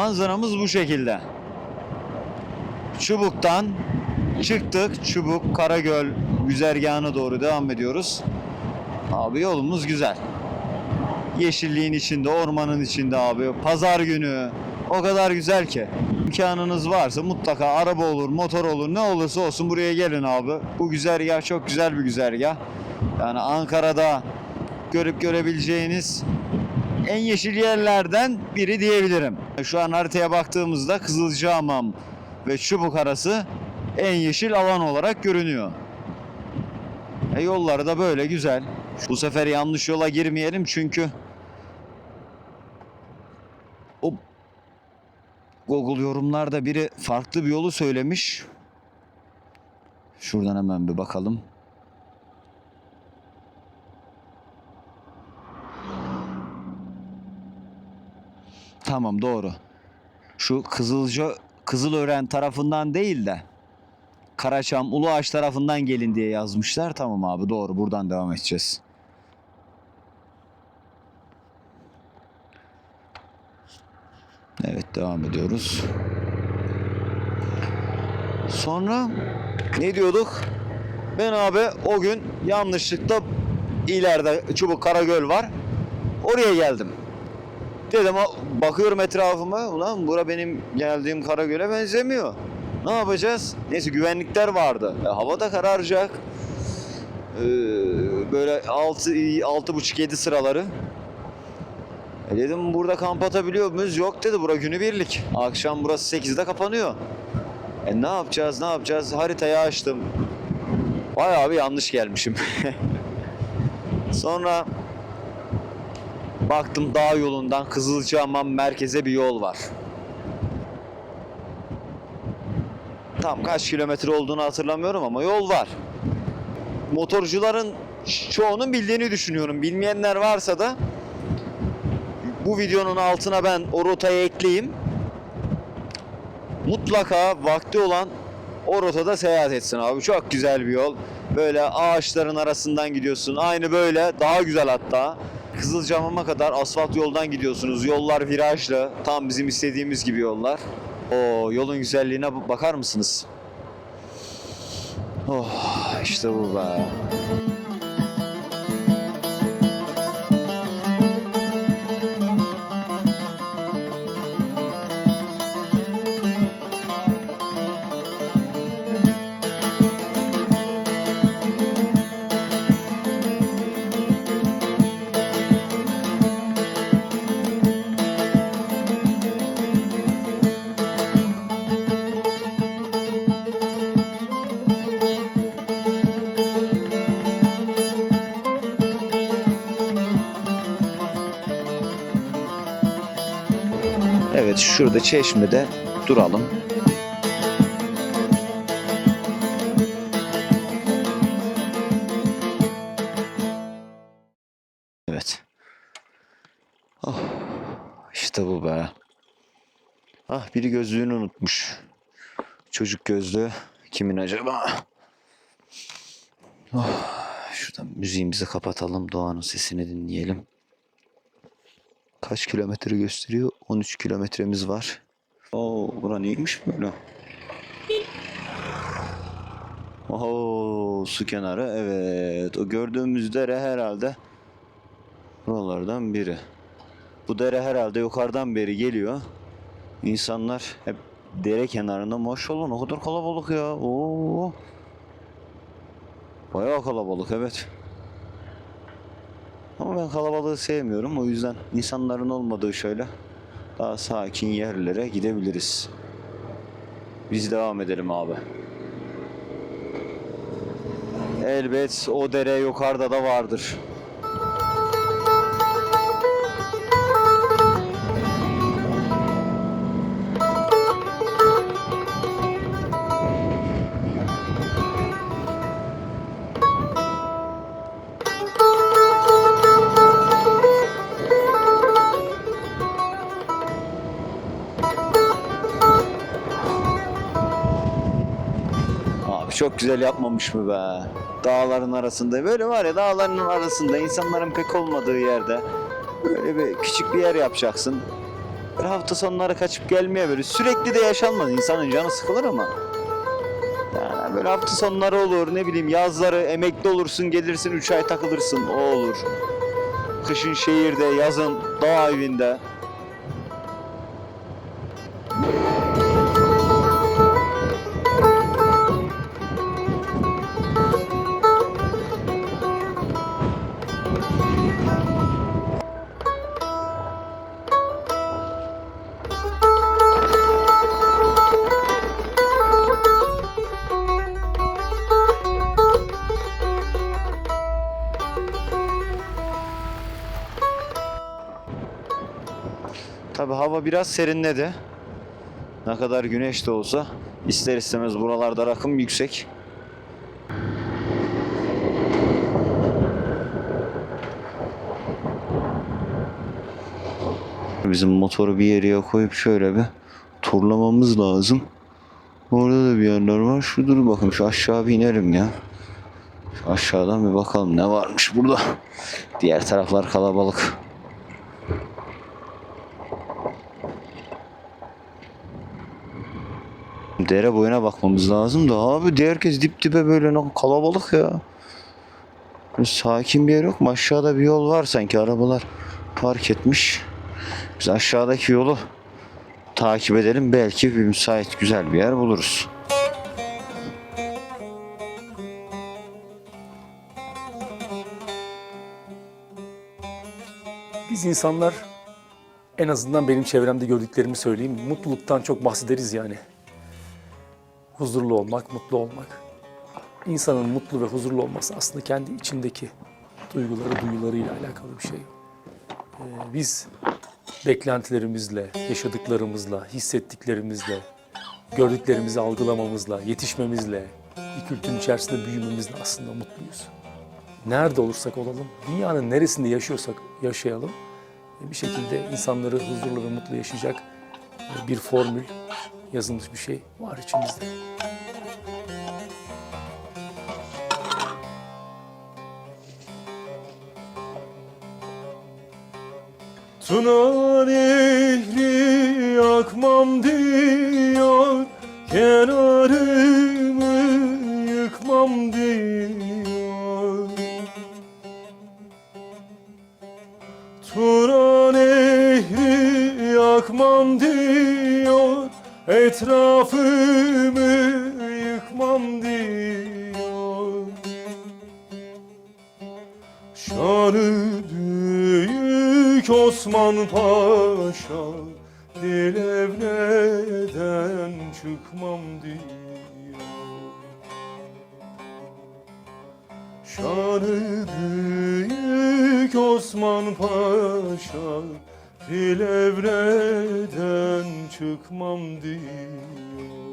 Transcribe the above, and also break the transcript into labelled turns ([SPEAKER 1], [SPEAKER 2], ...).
[SPEAKER 1] Manzaramız bu şekilde. Çubuk'tan çıktık. Çubuk, Karagöl güzergahına doğru devam ediyoruz. Abi yolumuz güzel. Yeşilliğin içinde, ormanın içinde abi. Pazar günü o kadar güzel ki. İmkanınız varsa mutlaka araba olur, motor olur, ne olursa olsun buraya gelin abi. Bu güzergah çok güzel bir güzergah. Yani Ankara'da görüp görebileceğiniz en yeşil yerlerden biri diyebilirim. Şu an haritaya baktığımızda Kızılcahamam ve Çubuk arası en yeşil alan olarak görünüyor. E yolları da böyle güzel. Bu sefer yanlış yola girmeyelim çünkü o Google yorumlarda biri farklı bir yolu söylemiş. Şuradan hemen bir bakalım. Tamam doğru. Şu Kızılca Kızılören tarafından değil de Karaçam Uluağaç tarafından gelin diye yazmışlar. Tamam abi doğru buradan devam edeceğiz. Evet devam ediyoruz. Sonra ne diyorduk? Ben abi o gün yanlışlıkla ileride Çubuk Karagöl var. Oraya geldim. Dedim "A- bakıyorum etrafıma ulan bura benim geldiğim Karagöl'e benzemiyor. Ne yapacağız? Neyse güvenlikler vardı. E, hava da kararacak. Ee, böyle 6 altı buçuk 7 sıraları. E dedim burada kamp atabiliyor muyuz? Yok dedi bura günübirlik. Akşam burası 8'de kapanıyor. E ne yapacağız ne yapacağız? Haritayı açtım. Bayağı bir yanlış gelmişim. Sonra baktım dağ yolundan Kızılcahamam merkeze bir yol var. Tam kaç kilometre olduğunu hatırlamıyorum ama yol var. Motorcuların çoğunun bildiğini düşünüyorum. Bilmeyenler varsa da bu videonun altına ben o rotayı ekleyeyim. Mutlaka vakti olan o rotada seyahat etsin abi. Çok güzel bir yol. Böyle ağaçların arasından gidiyorsun. Aynı böyle daha güzel hatta. Kızılcahamam'a kadar asfalt yoldan gidiyorsunuz. Yollar virajlı. Tam bizim istediğimiz gibi yollar. O yolun güzelliğine bakar mısınız? Oh işte bu be. Evet şurada çeşmede duralım. Evet. Oh, işte bu be. Ah biri gözlüğünü unutmuş. Çocuk gözlüğü kimin acaba? Oh, şuradan müziğimizi kapatalım. Doğanın sesini dinleyelim. Kaç kilometre gösteriyor? 13 kilometremiz var. Oo, bura neymiş böyle? Oo, su kenarı. Evet. O gördüğümüz dere herhalde buralardan biri. Bu dere herhalde yukarıdan beri geliyor. İnsanlar hep dere kenarında maşallah ne kadar kalabalık ya. Oo. Bayağı kalabalık evet. Ama ben kalabalığı sevmiyorum. O yüzden insanların olmadığı şöyle daha sakin yerlere gidebiliriz. Biz devam edelim abi. Elbet o dere yukarıda da vardır. Güzel yapmamış mı be? Dağların arasında böyle var ya dağların arasında insanların pek olmadığı yerde böyle bir küçük bir yer yapacaksın. Böyle hafta sonları kaçıp gelmeye böyle sürekli de yaşanmaz. İnsanın canı sıkılır ama. Yani böyle hafta sonları olur ne bileyim yazları emekli olursun gelirsin 3 ay takılırsın o olur. Kışın şehirde yazın dağ evinde. Tabi hava biraz serinledi. Ne kadar güneş de olsa ister istemez buralarda rakım yüksek. Bizim motoru bir yere koyup şöyle bir turlamamız lazım. Orada da bir yerler var. Şu dur bakayım şu aşağı bir inerim ya. Şu aşağıdan bir bakalım ne varmış burada. Diğer taraflar kalabalık. Dere boyuna bakmamız lazım da abi herkes dip dibe böyle ne kalabalık ya. Sakin bir yer yok mu? Aşağıda bir yol var sanki arabalar park etmiş. Biz aşağıdaki yolu takip edelim. Belki bir müsait güzel bir yer buluruz.
[SPEAKER 2] Biz insanlar en azından benim çevremde gördüklerimi söyleyeyim. Mutluluktan çok bahsederiz yani. Huzurlu olmak, mutlu olmak. İnsanın mutlu ve huzurlu olması aslında kendi içindeki duyguları, duyularıyla alakalı bir şey. Ee, biz beklentilerimizle, yaşadıklarımızla, hissettiklerimizle, gördüklerimizi algılamamızla, yetişmemizle, bir kültürün içerisinde büyümemizle aslında mutluyuz nerede olursak olalım, dünyanın neresinde yaşıyorsak yaşayalım, bir şekilde insanları huzurlu ve mutlu yaşayacak bir formül, yazılmış bir şey var içimizde. Tuna nehri yakmam diyor, kenarımı yıkmam diyor. Tuna nehri yakmam diyor, etrafımı yıkmam diyor. Şanı büyük Osman Paşa Dil evleden çıkmam diyor Şanı büyük Osman Paşa Dil evreden çıkmam diyor.